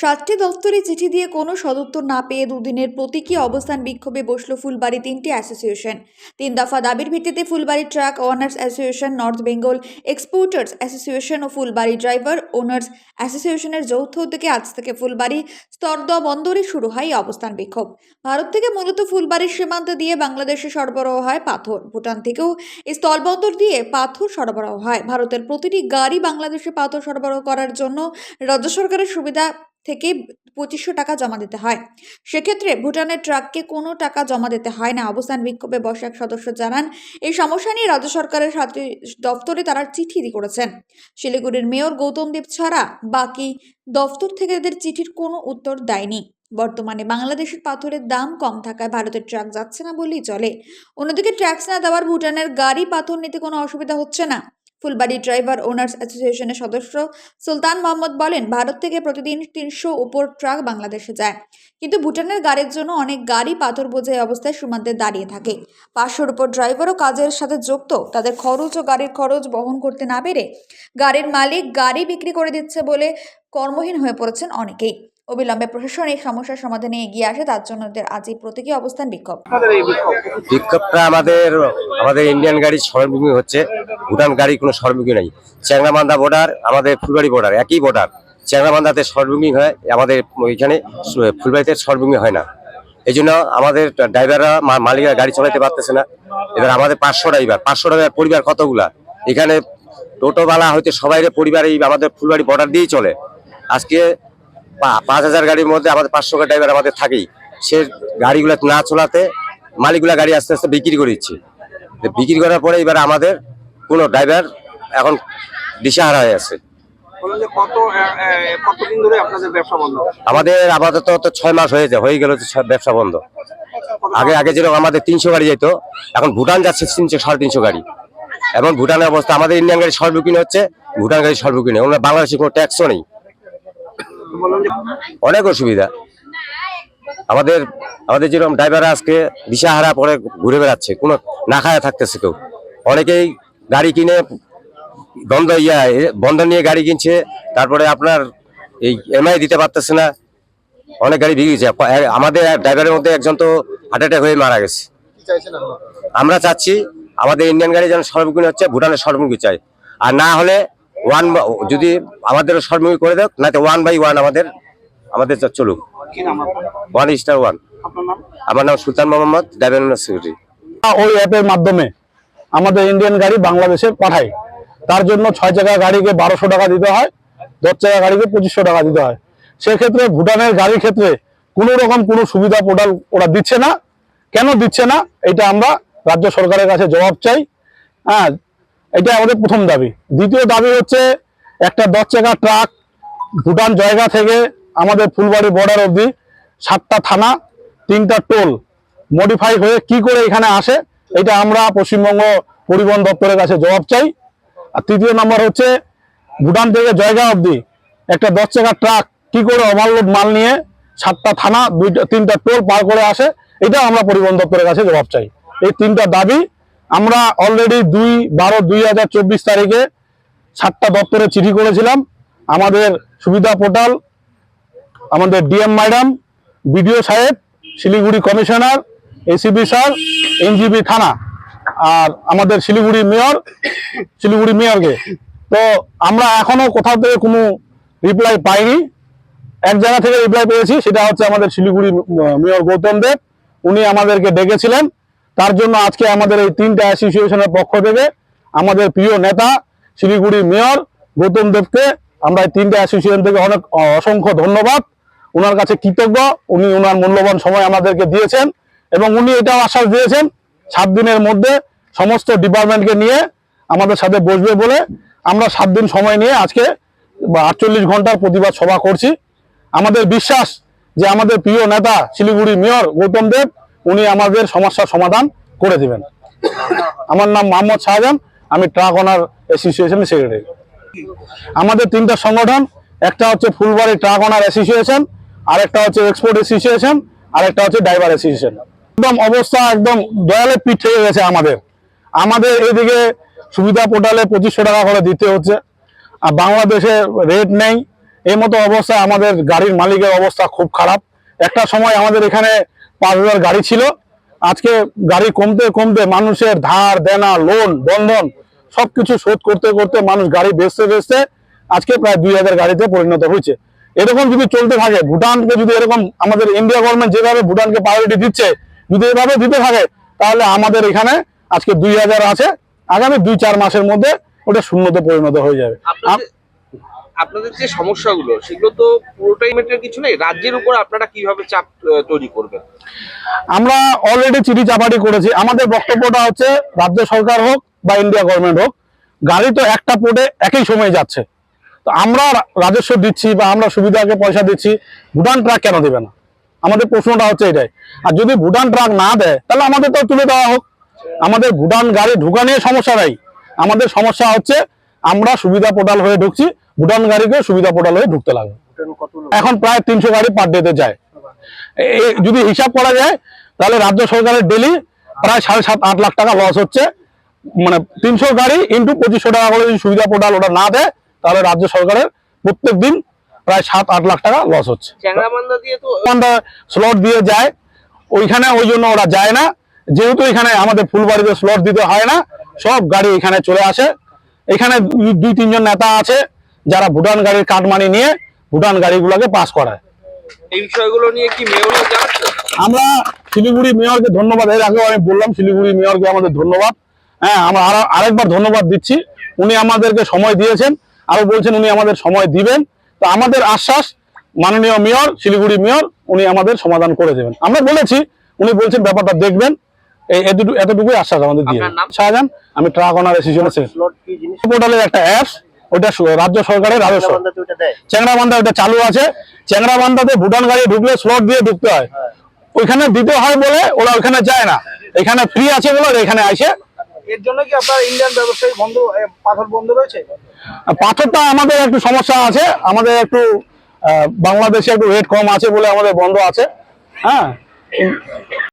সাতটি দফতরে চিঠি দিয়ে কোনো সদুত্তর না পেয়ে দুদিনের প্রতীকী অবস্থান বিক্ষোভে বসল ফুলবাড়ি তিনটি অ্যাসোসিয়েশন। তিন দফা দাবির ভিত্তিতে Phulbari truck owners association, north Bengal exporters association ও ফুলবাড়ি ড্রাইভার ওনার্স অ্যাসোসিয়েশনের যৌথ উদ্যোগে আজ থেকে ফুলবাড়ি স্তরদা বন্দরে শুরু হয় অবস্থান বিক্ষোভ। ভারত থেকে মূলত ফুলবাড়ির সীমান্ত দিয়ে বাংলাদেশে সরবরাহ হয় পাথর। ভুটান থেকেও এই স্থলবন্দর দিয়ে পাথর সরবরাহ হয়। ভারতের প্রতিটি গাড়ি বাংলাদেশে পাথর সরবরাহ করার জন্য রাজ্য সরকারের সুবিধা থেকে পঁচিশশো টাকা জমা দিতে হয়। সেক্ষেত্রে ভুটানের ট্রাককে কোনো টাকা জমা দিতে হয় না। অবস্থান বিক্ষোভে বসে এক সদস্য জানান, এই সমস্যা নিয়ে রাজ্য সরকারের সাথে দপ্তরে তারা চিঠি করেছেন। শিলিগুড়ির মেয়র গৌতম দেব ছাড়া বাকি দফতর থেকে তাদের চিঠির কোনো উত্তর দেয়নি। বর্তমানে বাংলাদেশের পাথরের দাম কম থাকায় ভারতের ট্রাক যাচ্ছে না বললেই চলে। অন্যদিকে ট্যাক্স না দেওয়ার ভুটানের গাড়ি পাথর নিতে কোনো অসুবিধা হচ্ছে না। ফুলবাড়ি ড্রাইভার ওনার্স অ্যাসোসিয়েশনের সদস্য সুলতান মোহাম্মদ বলেন, ভারত থেকে প্রতিদিন তিনশো উপর ট্রাক বাংলাদেশে যায়। কিন্তু ভুটানের গাড়ির জন্য অনেক গাড়ি পাথর বোঝাই অবস্থায় সীমান্তে দাঁড়িয়ে থাকে। পাঁচশোর উপর ড্রাইভারও কাজের সাথে যুক্ত। তাদের খরচ ও গাড়ির খরচ বহন করতে না পেরে গাড়ির মালিক গাড়ি বিক্রি করে দিচ্ছে বলে কর্মহীন হয়ে পড়েছেন অনেকেই। অবিলম্বে প্রশাসন এই সমস্যার সমাধানে এগিয়ে আসে তার জন্য এদের আজই প্রতীকী অবস্থান বিক্ষোভ। এই বিক্ষোভটা আমাদের আমাদের ইন্ডিয়ান গাড়ির সরমুখী হচ্ছে ভুটান গাড়ি কোনো সরমুখী নেই। চ্যাংরামান্দা বর্ডার আমাদের ফুলবাড়ি বর্ডার একই বর্ডার চ্যাংরামান্দাতে সরমুখী হয় আমাদের ওইখানে ফুলবাড়িতে সরমুখী হয় না। এই জন্য আমাদের ড্রাইভাররা মা- মালিকরা গাড়ি চালাতে পারতেছে না। এবার আমাদের পাঁচশো ড্রাইভার পাঁচশো ড্রাইভার পরিবার কতগুলা? এখানে টোটোওয়ালা হয়তো সবাই পরিবার এই আমাদের ফুলবাড়ি বর্ডার দিয়েই চলে। আজকে পাঁচ হাজার গাড়ির মধ্যে আমাদের পাঁচশো ড্রাইভার আমাদের থাকেই। সে গাড়িগুলো না চলাতে মালিকগুলা গাড়ি আস্তে আস্তে বিক্রি করে দিচ্ছে। বিক্রি করার পরে এবার আমাদের কোনো ড্রাইভার এখন দিশাহারা হয়ে আছে। আমাদের আপাতত তো ছয় মাস হয়েছে হয়ে গেল ব্যবসা বন্ধ। আগে আগে যেরকম আমাদের তিনশো গাড়ি যেত এখন ভুটান যাচ্ছে তিনশো সাড়ে তিনশো গাড়ি। এবং ভুটানের অবস্থা আমাদের ইন্ডিয়ান গাড়ি সর্বকিনে হচ্ছে ভুটান গাড়ি সর্বকিনে ওনার বাংলাদেশে কোনো ট্যাক্সও নেই। অনেক অসুবিধা। আমাদের আমাদের যেরকম ড্রাইভার আজকে দিশাহারা পরে ঘুরে বেড়াচ্ছে, কোনো না খায়া থাকতেছে কেউ। অনেকেই গাড়ি কিনে বন্ধ ইয়া, বন্ধ নিয়ে গাড়ি কিনছে, তারপরে আপনার এই এমআই দিতে পারতেছে না। অনেক গাড়ি ভিগে গেছে। আমাদের ড্রাইভারের মধ্যে একজন তো হার্ট অ্যাটাক হয়ে মারা গেছে। আমরা চাচ্ছি আমাদের ইন্ডিয়ান গাড়ি যেন সর্বমুখী হচ্ছে ভুটানের সর্বমুখী চাই। আর না হলে ওয়ান যদি আমাদের সর্বমুখী করে দেয় না তো ওয়ান বাই ওয়ান আমাদের আমাদের চলুক। কি নাম আপনার? ওয়ান স্টার ওয়ান আপনার নাম? আমার নাম সুলতান মোহাম্মদ ড্রাইভার সিকিউরিটি ওই অ্যাপের মাধ্যমে আমাদের ইন্ডিয়ান গাড়ি বাংলাদেশে পাঠায়। তার জন্য ছয় চাকা গাড়িকে বারোশো টাকা দিতে হয় দশ চাকা গাড়িকে পঁচিশশো টাকা দিতে হয়। সেক্ষেত্রে ভুটানের গাড়ির ক্ষেত্রে কোনো রকম কোনো সুবিধা পোর্টাল ওরা দিচ্ছে না। কেন দিচ্ছে না? এটা আমরা রাজ্য সরকারের কাছে জবাব চাই। হ্যাঁ এটা আমাদের প্রথম দাবি। দ্বিতীয় দাবি হচ্ছে একটা দশ চাকা ট্রাক ভুটান জায়গা থেকে আমাদের ফুলবাড়ি বর্ডার অবধি সাতটা থানা, তিনটা টোল মডিফাই হয়ে কি করে এখানে আসে, এটা আমরা পশ্চিমবঙ্গ পরিবহন দপ্তরের কাছে জবাব চাই। আর তৃতীয় নম্বর হচ্ছে ভুটান থেকে জয়গা অবধি একটা দশ চাকা ট্রাক কি করে ওভারলোড মাল নিয়ে সাতটা থানা, দুইটা, তিনটা টোল পার করে আসে এটা আমরা পরিবহন দপ্তরের কাছে জবাব চাই। এই তিনটা দাবি আমরা অলরেডি দুই বারো দুই হাজার চব্বিশ তারিখে সাতটা দপ্তরে চিঠি করেছিলাম। আমাদের সুবিধা পোর্টাল, আমাদের ডিএম ম্যাডাম, বিডিও সাহেব, Siliguri commissioner ACP sir NJP থানা, আর আমাদের শিলিগুড়ি মেয়র, শিলিগুড়ি মেয়রকে। তো আমরা এখনও কোথাও থেকে কোনো রিপ্লাই পাইনি। এক জায়গা থেকে রিপ্লাই পেয়েছি, সেটা হচ্ছে আমাদের শিলিগুড়ি মেয়র গৌতম দেব। উনি আমাদেরকে ডেকেছিলেন। তার জন্য আজকে আমাদের এই তিনটা অ্যাসোসিয়েশনের পক্ষ থেকে আমাদের প্রিয় নেতা শিলিগুড়ির মেয়র গৌতম দেবকে আমরা এই তিনটা অ্যাসোসিয়েশন থেকে অনেক অসংখ্য ধন্যবাদ। ওনার কাছে কৃতজ্ঞ। উনি ওনার মূল্যবান সময় আমাদেরকে দিয়েছেন এবং উনি এটাও আশ্বাস দিয়েছেন সাত দিনের মধ্যে সমস্ত ডিপার্টমেন্টকে নিয়ে আমাদের সাথে বসবে বলে আমরা সাত দিন সময় নিয়ে আজকে আটচল্লিশ ঘণ্টার প্রতিবাদ সভা করছি। আমাদের বিশ্বাস যে আমাদের প্রিয় নেতা শিলিগুড়ি মেয়র গৌতম দেব উনি আমাদের সমস্যার সমাধান করে দিবেন। আমার নাম মোহাম্মদ শাহজাহান, আমি ট্রাক ওনার অ্যাসোসিয়েশনের সেক্রেটারি। আমাদের তিনটা সংগঠন, একটা হচ্ছে ফুলবাড়ি ট্রাক ওনার অ্যাসোসিয়েশন, আরেকটা হচ্ছে এক্সপোর্ট অ্যাসোসিয়েশন, আরেকটা হচ্ছে ড্রাইভার অ্যাসোসিয়েশন। একদম অবস্থা একদম দয়ালে পিঠ থেকে গেছে আমাদের। আমাদের এদিকে সুবিধা পোর্টালে পঁচিশশো টাকা করে দিতে হচ্ছে, আর বাংলাদেশে রেট নেই। এই মতো অবস্থায় আমাদের গাড়ির মালিকের অবস্থা খুব খারাপ। একটা সময় আমাদের এখানে পাঁচ হাজার গাড়ি ছিল। আজকে গাড়ি কমতে কমতে মানুষের ধার, দেনা লোন বন্ধন সবকিছু শোধ করতে করতে মানুষ গাড়ি বেচতে বেচতে আজকে প্রায় দুই হাজার গাড়িতে পরিণত হয়েছে। এরকম যদি চলতে থাকে, ভুটানকে যদি এরকম আমাদের ইন্ডিয়া গভর্নমেন্ট যেভাবে ভুটানকে প্রায়োরিটি দিচ্ছে, যদি এভাবে দিতে থাকে, তাহলে আমাদের এখানে আজকে দুই হাজার আছে। আগামী দুই চার মাসের মধ্যে ওটা শূন্যতে পরিণত হয়ে যাবে। আপনাদের যে সমস্যাগুলো, সেগুলো তো পুরোটাই মেটের কিছু নেই? রাজ্যের উপর আপনারা কীভাবে চাপ তৈরি করবেন? আমরা অলরেডি চিঠি চাপাটি করেছি। আমাদের বক্তব্যটা হচ্ছে, রাজ্য সরকার হোক বা ইন্ডিয়া গভর্নমেন্ট হোক, গাড়ি তো একটা পোর্টে একই সময় যাচ্ছে। তো আমরা রাজস্ব দিচ্ছি বা আমরা সুবিধাকে পয়সা দিচ্ছি, ভুটান ট্রাক কেন দেবে না? আমাদের প্রশ্নটা হচ্ছে এটাই। আর যদি ভুটান ট্রাক না দেয়, তাহলে আমাদের তো তুলে দেওয়া হোক। আমাদের ভুটান গাড়ি ঢুকা নিয়ে সমস্যা নাই। আমাদের সমস্যা হচ্ছে, আমরা সুবিধা পোর্টাল হয়ে ঢুকছি। ভুটান গাড়িকে সুবিধা পোর্টাল হয়ে ঢুকতে লাগবে এখন প্রায় তিনশো গাড়ি পার ডেতে যায়। যদি হিসাব করা যায় তাহলে রাজ্য সরকারের ডেলি প্রায় সাড়ে সাত আট লাখ টাকা লস হচ্ছে। মানে তিনশো গাড়ি ইন্টু পঁচিশশো টাকা করে যদি সুবিধা পোর্টাল ওটা না দেয় তাহলে রাজ্য সরকারের প্রত্যেক দিন প্রায় সাত আট লাখ টাকা লস হচ্ছে। স্লট দিয়ে যায়। ওইখানে ওই জন্য ওরা যায় না। যেহেতু এখানে আমাদের ফুলবাড়িতে স্লট দিতে হয় না সব গাড়ি এখানে চলে আসে। এখানে দুই- দুই তিনজন নেতা আছে। যারা ভুটান গাড়ির কাটমানি নিয়ে ভুটান গাড়িগুলোকে পাস করায়। এই বিষয়গুলো নিয়ে কি আমরা শিলিগুড়ি মেয়রকে ধন্যবাদ এর আগেও আমি বললাম শিলিগুড়ি মেয়রকে আমাদের ধন্যবাদ। হ্যাঁ আমরা আরও আরেকবার ধন্যবাদ দিচ্ছি। উনি আমাদেরকে সময় দিয়েছেন আরও বলছেন উনি আমাদের সময় দিবেন। তো আমাদের আশ্বাস মাননীয় মেয়র শিলিগুড়ি মেয়র উনি আমাদের সমাধান করে দেবেন। আমরা বলেছি উনি বলছেন ব্যাপারটা দেখবেন। এই এতটুকু এতটুকুই আশ্বাস আমাদের দিয়ে শাহজাহান আমি ট্রাক অনার অ্যাসোসিয়েশনের পোর্টালের একটা অ্যাপস ওটা রাজ্য সরকারের রাজস্ব। চ্যাংরাবান্ধা ওটা চালু আছে। চ্যাংরাবান্ধাতে ভুটান গাড়ি ঢুকলে স্লট দিয়ে ঢুকতে হয়। ওইখানে দিতে হয় বলে ওরা ওইখানে যায় না। এখানে ফ্রি আছে বলে এখানে আসে। এর জন্য কি আপনার ইন্ডিয়ান ব্যবসায়ী বন্ধ পাথর বন্ধ রয়েছে? পাথরটা আমাদের একটু সমস্যা আছে। আমাদের একটু বাংলাদেশে একটু রেট কম আছে বলে আমাদের বন্ধ আছে। হ্যাঁ?